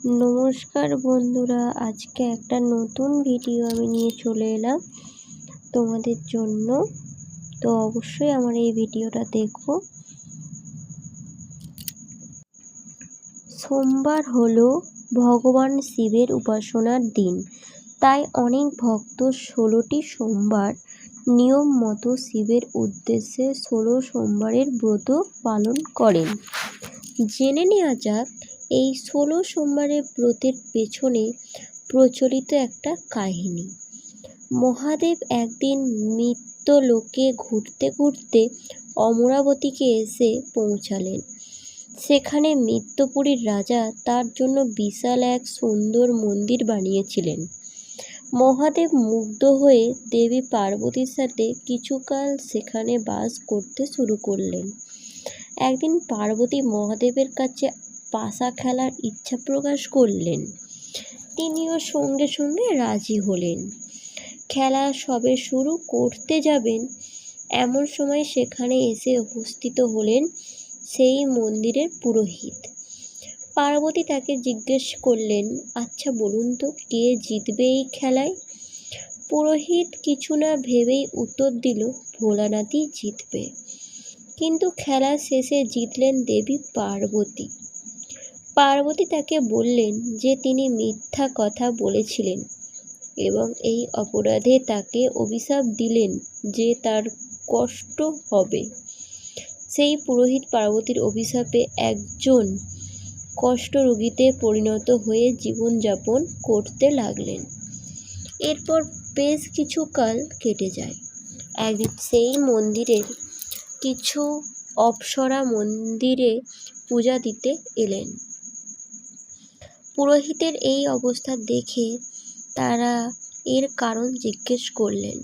নমস্কার বন্ধুরা, আজকে একটা নতুন ভিডিও আমি নিয়ে চলে এলাম তোমাদের জন্য। তো অবশ্যই আমার এই ভিডিওটা দেখো। সোমবার হলো ভগবান শিবের উপাসনার দিন। তাই অনেক ভক্ত ষোলোটি সোমবার নিয়ম মতো শিবের উদ্দেশ্যে ষোলো সোমবারের ব্রত পালন করেন। জেনে নেওয়া যাক এই ষোলো সোমবারের ব্রতের পেছনে প্রচলিত একটা কাহিনী। মহাদেব একদিন মৃত্য লোকে ঘুরতে ঘুরতে অমরাবতীকে এসে পৌঁছালেন। সেখানে মৃত্যপুরীর রাজা তার জন্য বিশাল এক সুন্দর মন্দির বানিয়েছিলেন। মহাদেব মুগ্ধ হয়ে দেবী পার্বতীর সাথে কিছুকাল সেখানে বাস করতে শুরু করলেন। একদিন পার্বতী মহাদেবের কাছে পাশা খেলার ইচ্ছা প্রকাশ করলেন। তিনিও সঙ্গে সঙ্গে রাজি হলেন। খেলা সবে শুরু করতে যাবেন, এমন সময় সেখানে এসে উপস্থিত হলেন সেই মন্দিরের পুরোহিত। পার্বতী তাকে জিজ্ঞেস করলেন আচ্ছা বলুন তো, কে জিতবে এই খেলায়? পুরোহিত কিছু না ভেবেই উত্তর দিল, ভোলানাথই জিতবে। কিন্তু খেলা শেষে জিতলেন দেবী পার্বতী। পার্বতী তাকে বললেন যে তিনি মিথ্যা কথা বলেছিলেন এবং এই অপরাধে তাকে অভিশাপ দিলেন যে তার কষ্ট হবে। সেই পুরোহিত পার্বতীর অভিশাপে একজন কষ্ট রোগীতে পরিণত হয়ে জীবনযাপন করতে লাগলেন। এরপর বেশ কিছু কাল কেটে যায়। একদিন সেই মন্দিরের কিছু অপ্সরা মন্দিরে পূজা দিতে এলেন। পুরোহিতের এই অবস্থা দেখে তারা এর কারণ জিজ্ঞেস করলেন।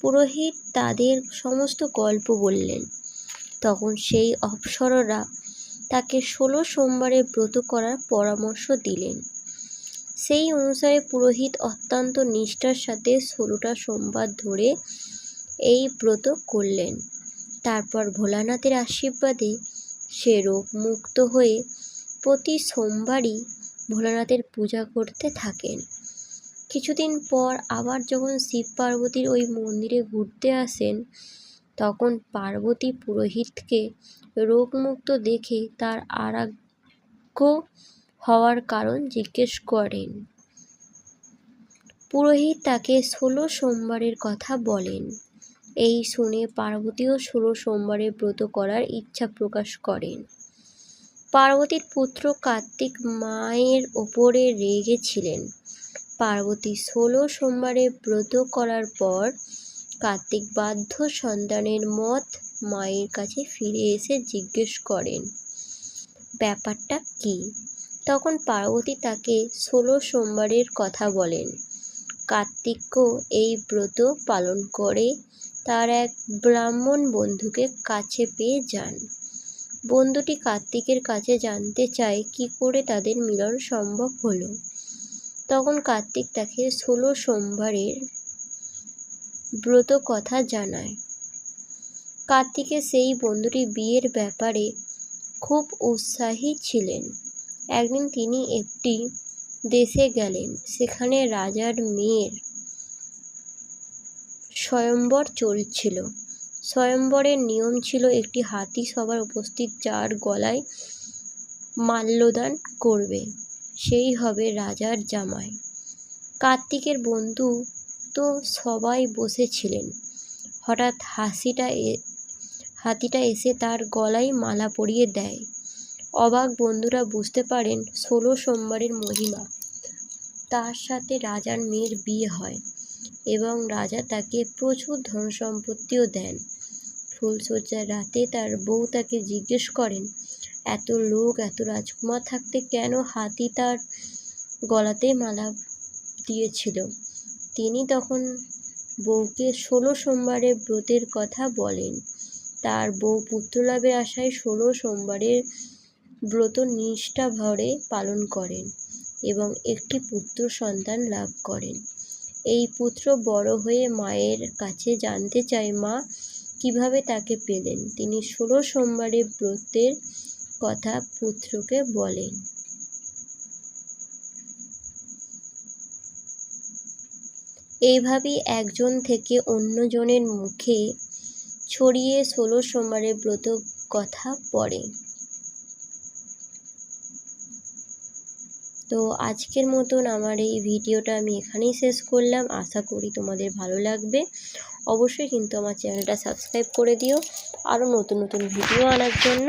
পুরোহিত তাদের সমস্ত গল্প বললেন। তখন সেই অপ্সররা তাকে ষোলো সোমবারে ব্রত করার পরামর্শ দিলেন। সেই অনুসারে পুরোহিত অত্যন্ত নিষ্ঠার সাথে ষোলোটা সোমবার ধরে এই ব্রত করলেন। তারপর ভোলানাথের আশীর্বাদে সে রোগ মুক্ত হয়ে প্রতি সোমবারই ভোলানাথের পূজা করতে থাকেন। কিছুদিন পর আবার যখন শিব পার্বতীর ওই মন্দিরে ঘুরতে আসেন, তখন পার্বতী পুরোহিতকে রোগমুক্ত দেখে তার আরাগ্য হওয়ার কারণ জিজ্ঞেস করেন। পুরোহিত তাকে ষোলো সোমবারের কথা বলেন। এই শুনে পার্বতীও ষোলো সোমবারে ব্রত করার ইচ্ছা প্রকাশ করেন। পার্বতীর পুত্র কার্তিক মায়ের ওপরে রেগেছিলেন পার্বতী ষোলো সোমবারে ব্রত করার পর কার্তিক বাধ্য সন্তানের মত মায়ের কাছে ফিরে এসে জিজ্ঞেস করেন, ব্যাপারটা কি? তখন পার্বতী তাকে ষোলো সোমবারের কথা বলেন কার্তিকও এই ব্রত পালন করে তার এক ব্রাহ্মণ বন্ধুকে কাছে পেয়ে যান। বন্ধুটি কার্তিকের কাছে জানতে চায় কি করে তাদের মিলন সম্ভব হলো। তখন কার্তিক তাকে ষোলো সোমবারের ব্রত কথা জানায়। কার্তিকের সেই বন্ধুটি বিয়ের ব্যাপারে খুব উৎসাহী ছিলেন। একদিন তিনি একটি দেশে গেলেন। সেখানে রাজার মেয়ের স্বয়ম্বর চলছিল। স্বয়ম্বরের নিয়ম ছিল একটি হাতি সবার উপস্থিত, যার গলায় মাল্যদান করবে। সেই হবে রাজার জামাই। কার্তিকের বন্ধু তো সবাই বসেছিলেন। হঠাৎ হাসিটা হাতিটা এসে তার গলায় মালা পরিয়ে দেয়। অবাক বন্ধুরা বুঝতে পারেন, ষোলো সোমবারের মহিমা। তার সাথে রাজার মেয়ের বিয়ে হয়। এবং রাজা তাকে প্রচুর ধন সম্পত্তিও দেন। ফুলশয্যার রাতে তার বউ তাকে জিজ্ঞেস করেন, এত লোক, এত রাজকুমার থাকতে কেন হাতি তার গলাতে মালা দিয়েছিল? তিনি তখন বউকে ষোলো সোমবারের ব্রতের কথা বলেন। তার বউ পুত্রলাভের আশায় ষোলো সোমবারের ব্রত নিষ্ঠা ভরে পালন করেন এবং একটি পুত্র সন্তান লাভ করেন। এই পুত্র বড় হয়ে মায়ের কাছে জানতে চায়, মা, কীভাবে তাকে পেলেন? তিনি ষোলো সোমবারে ব্রতের কথা পুত্রকে বলেন। এইভাবেই একজন থেকে অন্যজনের মুখে ছড়িয়ে ষোলো সোমবারের ব্রত কথা পড়ে। তো আজকের মতন আমার এই ভিডিওটা আমি এখানেই শেষ করলাম। আশা করি তোমাদের ভালো লাগবে। অবশ্যই কিন্তু আমার চ্যানেলটা সাবস্ক্রাইব করে দিও। আরও নতুন নতুন ভিডিও আনার জন্য।